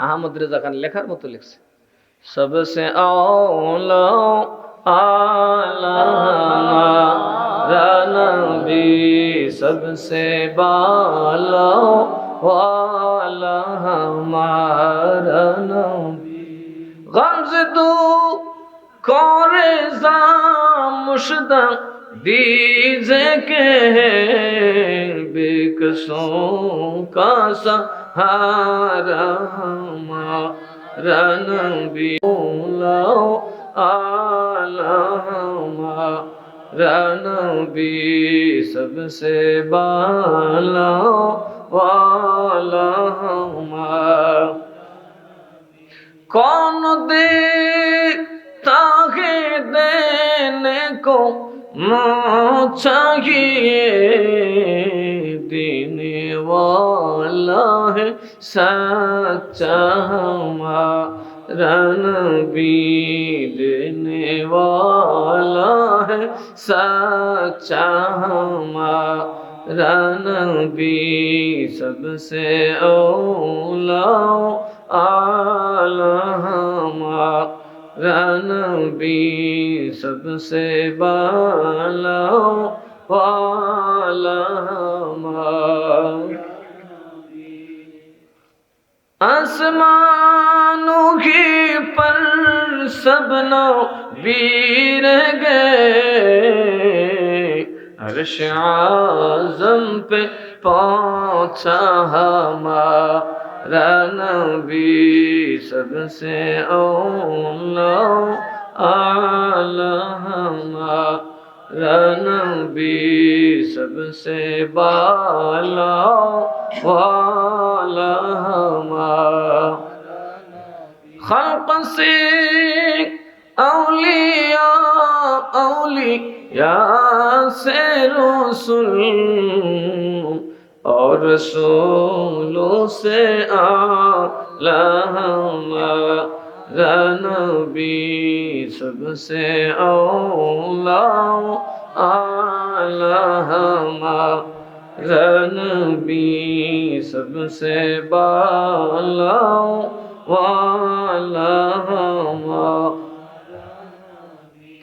আহমদ রেজা খান লেখার মতো লিখছে সবসে আওলা আলা নবী সবসে বালা ওয়ালা হামারা নবী গমজ দু করে মুশদা دیجے کے بے کسوں کا سہارا ہمارا نبی مولا آلہ ہمارا نبی سب سے بالا والا ہمارا کون دیکھتا ہے دینے کو چاہیے ہے سچا ہمارا نبی دینے والا ہے سچا ہمارا نبی سب سے اولا آلہ ہمارا نبی سب سے بالا والا ہمارا آسمانوں کی پر سب نو بیر گئے۔ عرش اعظم پہ پہنچا ہمارا نبی، سب سے اولا آلہ ہمارا نبی، سب سے بالا والا خلق سے اولیاء اولیاء سے رسول اور رسولوں سے نبی سب سے اولا نبی سب سے بالا والا আল্লাহ